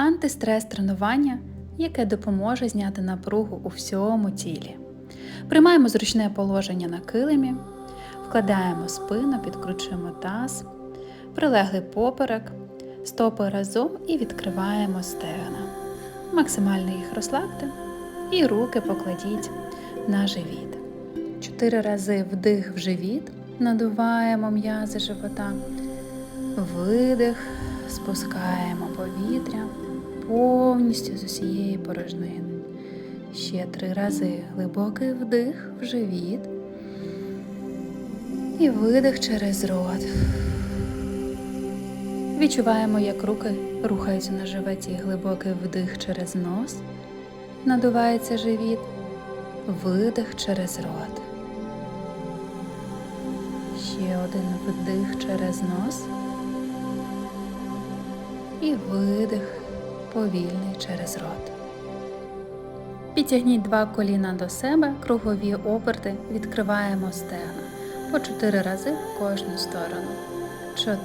антистрес тренування, яке допоможе зняти напругу у всьому тілі. Приймаємо зручне положення на килимі, вкладаємо спину, підкручуємо таз, прилеглий поперек, стопи разом і відкриваємо стегна. Максимально їх розслабте і руки покладіть на живіт. Чотири рази вдих в живіт, надуваємо м'язи живота, видих, спускаємо повітря повністю з усієї порожнини. Ще три рази глибокий вдих в живіт і видих через рот. Відчуваємо, як руки рухаються на животі. Глибокий вдих через нос, надувається живіт, видих через рот. Ще один вдих через нос і видих повільний через рот. Підтягніть два коліна до себе, кругові оперти відкриваємо стегна по чотири рази в кожну сторону. 4,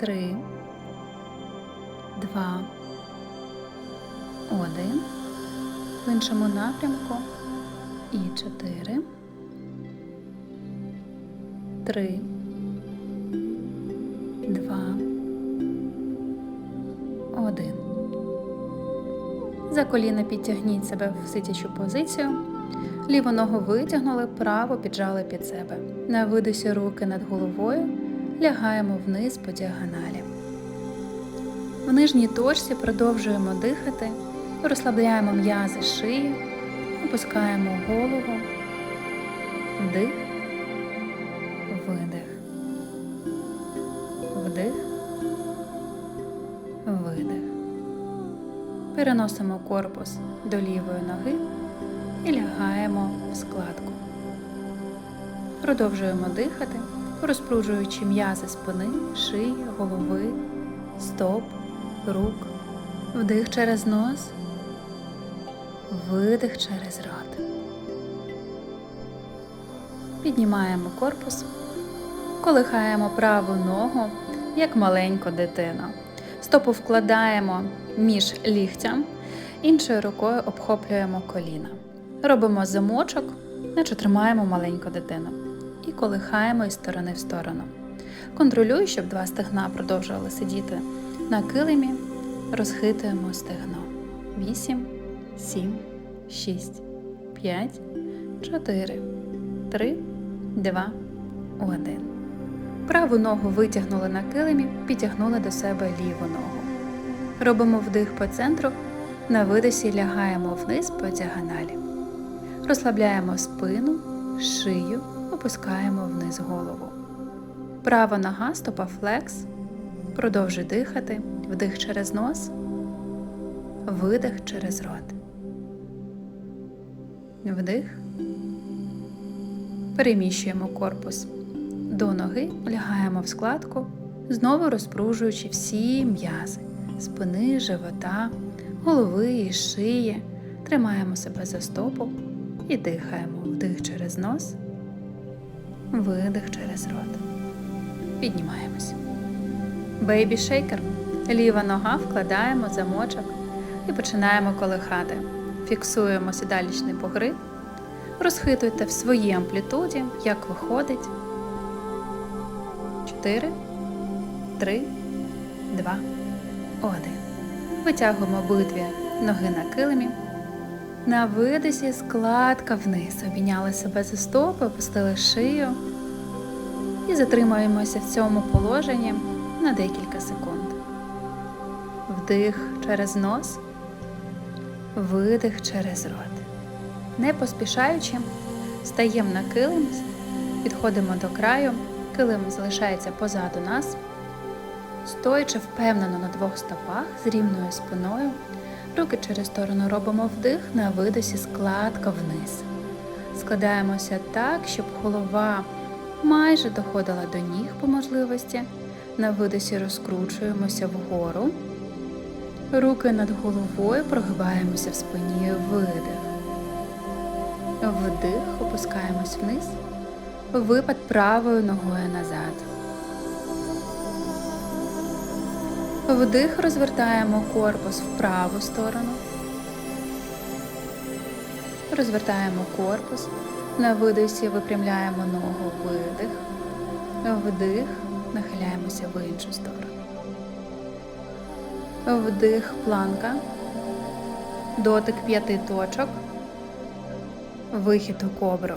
3, 2, 1. В іншому напрямку. І 4, 3, 2, За коліна підтягніть себе в сидячу позицію. Ліву ногу витягнули, праву піджали під себе. На видосі руки над головою лягаємо вниз по діагоналі. В нижній точці продовжуємо дихати, розслабляємо м'язи шиї, опускаємо голову, вдих, Переносимо корпус до лівої ноги і лягаємо в складку. Продовжуємо дихати, розпружуючи м'язи спини, шиї, голови, стоп, рук, вдих через нос, видих через рот. Піднімаємо корпус, колихаємо праву ногу, як маленьку дитину. Стопу вкладаємо між ліктям, іншою рукою обхоплюємо коліна. Робимо замочок, наче тримаємо маленьку дитину. І колихаємо із сторони в сторону. Контролюю, щоб два стегна продовжували сидіти на килимі. Розхитуємо стегно. 8, 7, 6, 5, 4, 3, 2, 1. Праву ногу витягнули на килимі, підтягнули до себе ліву ногу. Робимо вдих по центру, на видосі лягаємо вниз по діагоналі. Розслабляємо спину, шию, опускаємо вниз голову. Права нога, стопа флекс. Продовжуй дихати, вдих через нос, видих через рот. Вдих. Переміщуємо корпус до ноги, лягаємо в складку, знову розпружуючи всі м'язи спини, живота, голови і шиї. Тримаємо себе за стопу і дихаємо вдих через нос, видих через рот. Піднімаємось. Бейбі шейкер. Ліва нога вкладаємо замочок і починаємо колихати. Фіксуємо сідалічний погриб. Розхитуйте в своїй амплітуді, як виходить. 4, 3, 2, 1. Витягуємо обидві ноги на килимі. На видосі складка вниз. Обійняли себе за стопи, опустили шию і затримуємося в цьому положенні на декілька секунд. Вдих через нос, видих через рот. Не поспішаючи, стаємо на килим, підходимо до краю, килим залишається позаду нас, стоячи впевнено на двох стопах з рівною спиною. Руки через сторону робимо вдих, на видосі складка вниз. Складаємося так, щоб голова майже доходила до ніг по можливості. На видосі розкручуємося вгору. Руки над головою прогибаємося в спині видих. Вдих, опускаємось вниз. Випад правою ногою назад. Вдих, розвертаємо корпус в праву сторону. Розвертаємо корпус. На видосі випрямляємо ногу, видих. Вдих, нахиляємося в іншу сторону. Вдих, планка. Дотик п'яти точок. Вихід у кобру.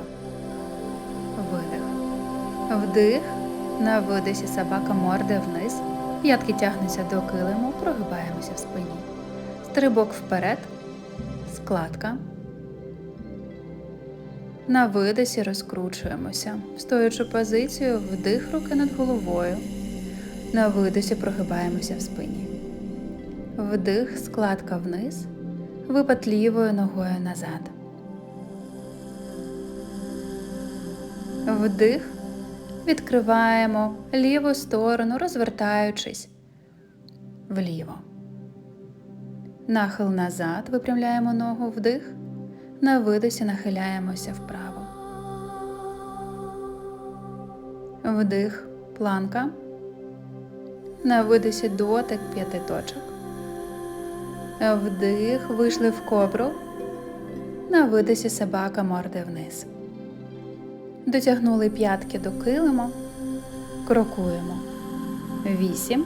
Вдих. На видисі собака морде вниз. П'ятки тягнуться до килиму, прогибаємося в спині. Стрибок вперед. Складка. На видисі розкручуємося. Стоячу позицію вдих руки над головою. На видисі прогибаємося в спині. Вдих, складка вниз. Випад лівою ногою назад. Вдих. Відкриваємо ліву сторону, розвертаючись вліво. Нахил назад, випрямляємо ногу вдих. На видосі нахиляємося вправо. Вдих, планка. На видосі дотик п'яти точок. Вдих, вийшли в кобру. На видосі собака морде вниз. Дотягнули п'ятки до килима. Крокуємо. Вісім,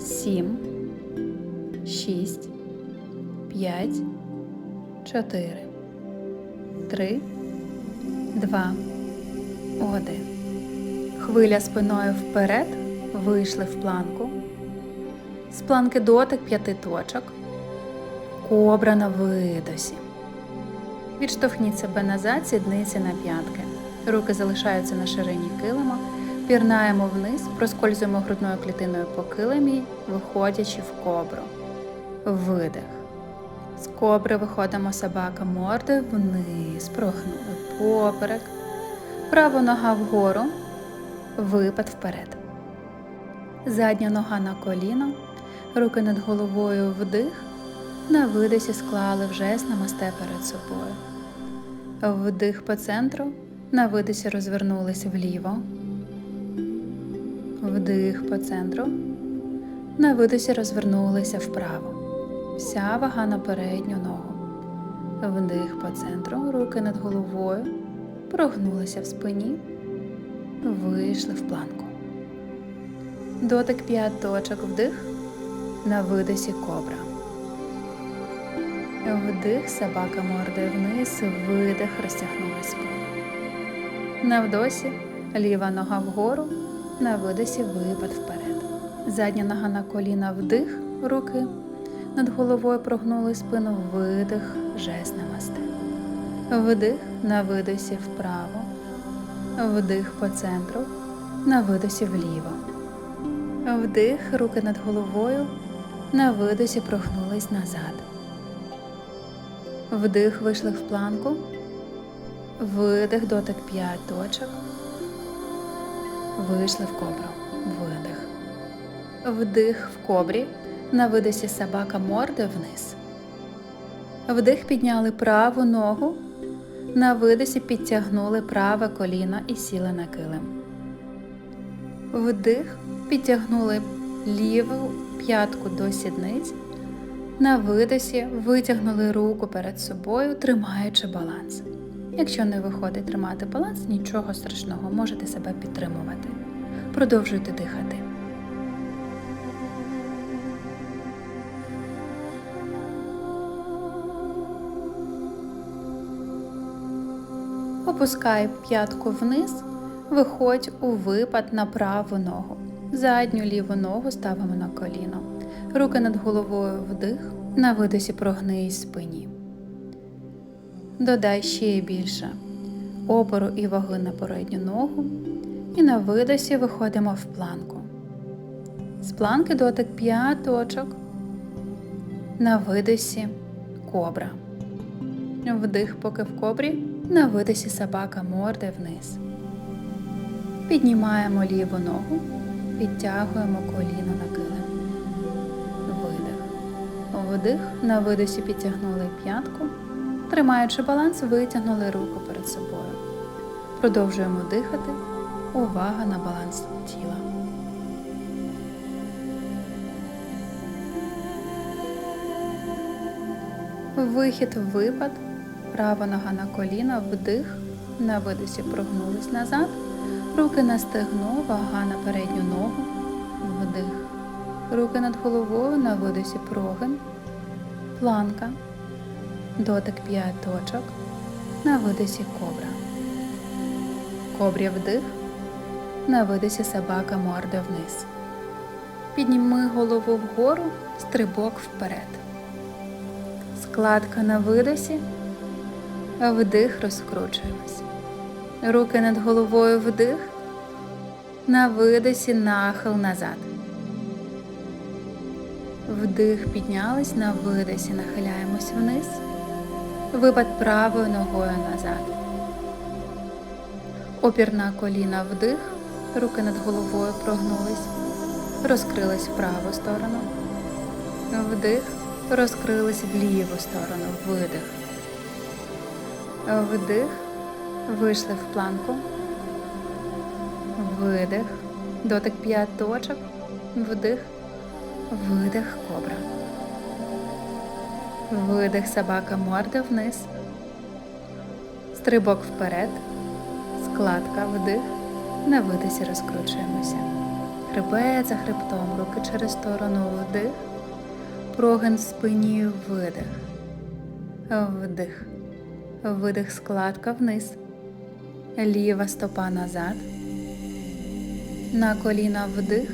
сім, шість, п'ять, чотири, три, два, один. Хвиля спиною вперед. Вийшли в планку. З планки дотик п'яти точок. Кобра на видосі. Відштовхніть себе назад, сідниці на п'ятки. Руки залишаються на ширині килима. Пірнаємо вниз, проскользуємо грудною клітиною по килимі, виходячи в кобру. Видих. З кобри виходимо собака мордою вниз, прогнули поперек. Права нога вгору, випад вперед. Задня нога на коліно, руки над головою вдих. На видисі склали в жест намасте перед собою. Вдих по центру, на видисі розвернулись вліво. Вдих по центру. На видисі розвернулися вправо. Вся вага на передню ногу. Вдих по центру, руки над головою. Прогнулися в спині. Вийшли в планку. Дотик п'ять точок вдих. На видисі кобра. Вдих, собака мордою вниз, видих, розтягнули спину. На вдосі ліва нога вгору, на видосі випад вперед. Задня нога на коліна вдих, руки. Над головою прогнули спину, видих, жест намасте. Вдих на видосі вправо. Вдих по центру, на видосі вліво. Вдих, руки над головою, на видосі прогнулись назад. Вдих, вийшли в планку. Видих, дотик 5 точок. Вийшли в кобру. Видих. Вдих в кобрі. На видисі собака морде вниз. Вдих підняли праву ногу. На видисі підтягнули праве коліно і сіли на килим. Вдих, підтягнули ліву п'ятку до сідниць. На видосі витягнули руку перед собою, тримаючи баланс. Якщо не виходить тримати баланс, нічого страшного, можете себе підтримувати. Продовжуйте дихати. Опускай п'ятку вниз, виходь у випад на праву ногу. Задню ліву ногу ставимо на коліно. Руки над головою вдих, на видосі прогнись спині. Додай ще більше опору і ваги на передню ногу. І на видосі виходимо в планку. З планки дотик 5 точок. На видосі кобра. Вдих, поки в кобрі. На видосі собака морде вниз. Піднімаємо ліву ногу, підтягуємо коліно на килим. Видих. Вдих. На видосі підтягнули п'ятку. Тримаючи баланс, витягнули руку перед собою. Продовжуємо дихати. Увага на баланс тіла. Вихід, випад. Права нога на коліна, вдих. На видисі прогнулись назад. Руки на стегно, вага на передню ногу. Вдих. Руки над головою на видисі прогин. Планка. Дотик п'ять точок. На видосі кобра. Кобря вдих. На видосі собака морда вниз. Підніми голову вгору, стрибок вперед. Складка на видосі. Вдих розкручуємось. Руки над головою вдих. На видосі нахил назад. Вдих піднялись, на видосі нахиляємось вниз. Випад правою ногою назад. Опір на коліна вдих. Руки над головою прогнулись. Розкрились в праву сторону. Вдих. Розкрились в ліву сторону. Видих. Вдих. Вийшли в планку. Видих. Дотик п'ять точок. Вдих. Видих кобра. Видих собака морда вниз. Стрибок вперед. Складка вдих. На видисі розкручуємося. Хребет за хребтом, руки через сторону вдих. Прогин в спині видих. Вдих. Видих складка вниз. Ліва стопа назад. На коліна вдих.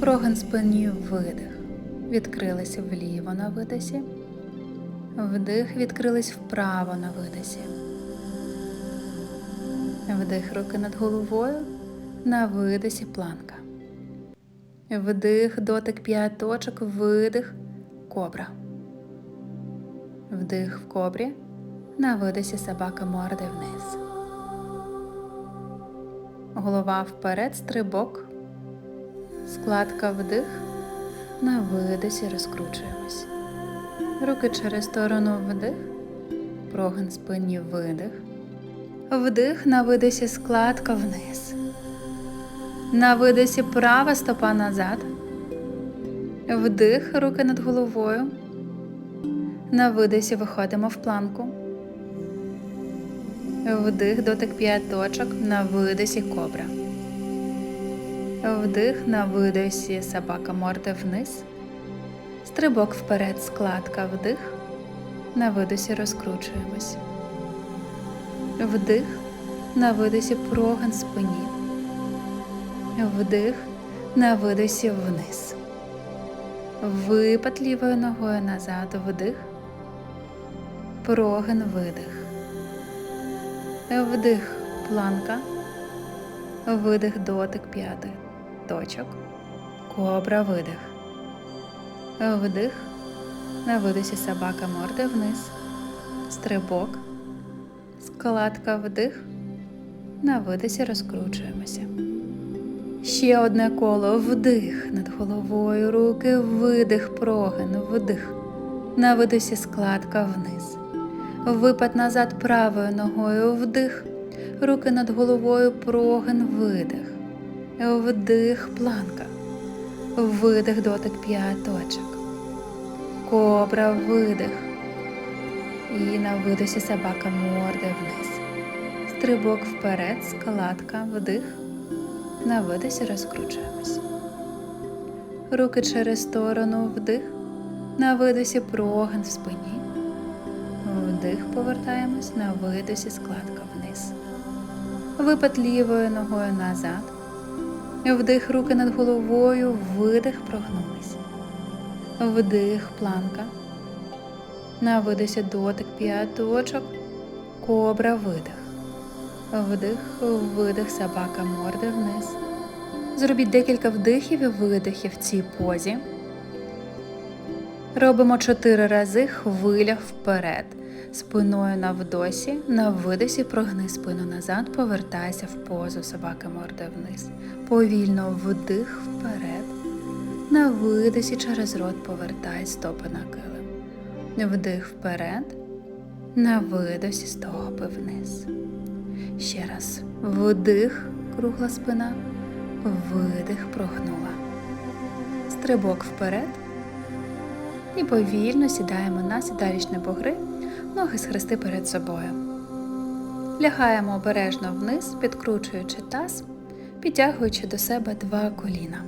Прогин спині видих. Відкрилися вліво на видосі. Вдих, відкрились вправо на видосі. Вдих руки над головою. На видосі планка. Вдих, дотик п'ять точок, видих, кобра. Вдих в кобрі. На видосі собака морди вниз. Голова вперед, стрибок. Складка вдих. На видосі розкручуємось. Руки через сторону вдих. Прогин спині видих. Вдих на видосі складка вниз. На видосі права стопа назад. Вдих, руки над головою. На видосі виходимо в планку. Вдих, дотик п'ять точок. На видосі кобра. Вдих на видосі собака морда вниз. Стрибок вперед, складка вдих. На видосі розкручуємось. Вдих на видосі прогин спині. Вдих на видосі вниз. Випад лівою ногою назад. Вдих. Прогин видих. Вдих планка. Видих дотик п'ятих точок. Кобра видих. Вдих. На видосі собака морда вниз. Стрибок. Складка вдих. На видосі розкручуємося. Ще одне коло вдих над головою, руки, видих, прогин, вдих. На видосі складка вниз. Випад назад правою ногою вдих. Руки над головою, прогин, видих. Вдих, планка. Видих, дотик п'ять точок. Кобра, видих. І на видосі собака морда вниз. Стрибок вперед, складка, вдих. На видосі розкручуємось. Руки через сторону вдих. На видосі прогин в спині. Вдих повертаємось на видосі складка вниз. Випад лівою ногою назад. Вдих руки над головою, видих прогнулись. Вдих планка. На видосі дотик п'ять точок. Кобра видих. Вдих, видих, собака морда вниз. Зробіть декілька вдихів і видихів в цій позі. Робимо чотири рази хвиля вперед. Спиною на вдосі, на видосі прогни спину назад, повертайся в позу собака морда вниз. Повільно вдих вперед. На видосі через рот повертай стопи на килим. Вдих вперед. На видосі стопи вниз. Ще раз. Вдих, кругла спина. Видих, прогнула. Стрибок вперед. І повільно сідаємо на сідалічні бугри, ноги схрести перед собою. Лягаємо обережно вниз, підкручуючи таз, підтягуючи до себе два коліна.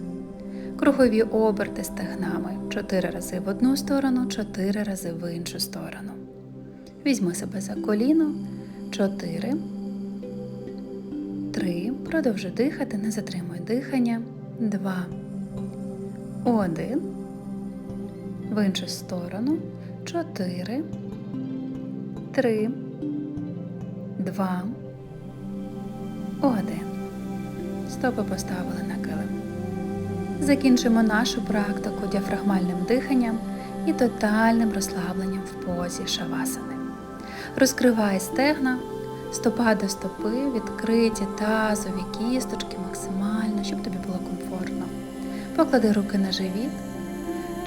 Кругові оберти стегнами 4 рази в одну сторону, 4 рази в іншу сторону. Візьми себе за коліно. 4. 3. Продовжуй дихати, не затримуй дихання. 2. 1. В іншу сторону. 4. 3. 2. 1. Стопи поставили на килим. Закінчимо нашу практику діафрагмальним диханням і тотальним розслабленням в позі шавасани. Розкривай стегна, стопа до стопи, відкриті тазові кісточки максимально, щоб тобі було комфортно. Поклади руки на живіт.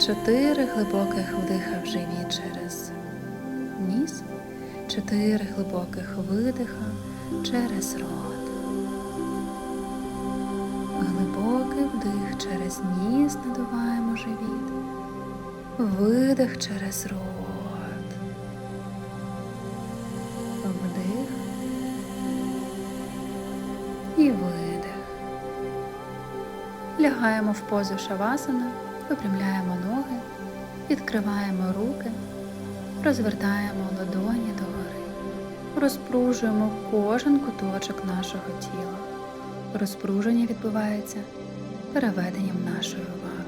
Чотири глибоких вдиха в живіт через чотири глибоких видиха через рот. Глибокий вдих через ніс надуваємо живіт. Видих через рот. Вдих і видих. Лягаємо в позу шавасана, випрямляємо ноги, відкриваємо руки, розвертаємо ладоні догори, розпружуємо кожен куточок нашого тіла. Розпруження відбувається переведенням нашої уваги.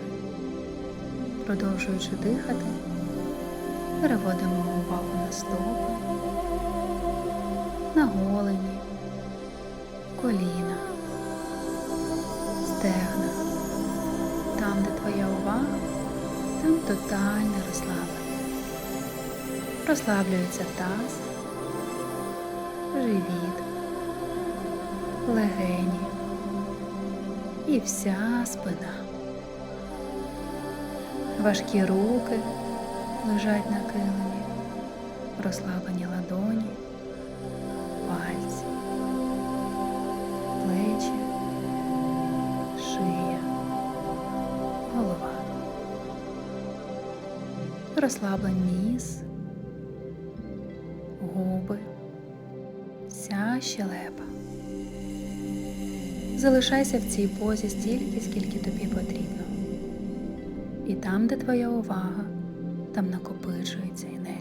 Продовжуючи дихати, переводимо увагу на стопи, на голені, коліна, стегна. Там, де твоя увага, там тотальне розслаблення. Розслаблюється таз, легені. І вся спина. Важкі руки лежать на килимі, розслаблені ладоні, пальці, плечі, шия, голова. Розслаблен ніс, губи, вся щелепа. Залишайся в цій позі стільки, скільки тобі потрібно. І там, де твоя увага, там накопичується енергія.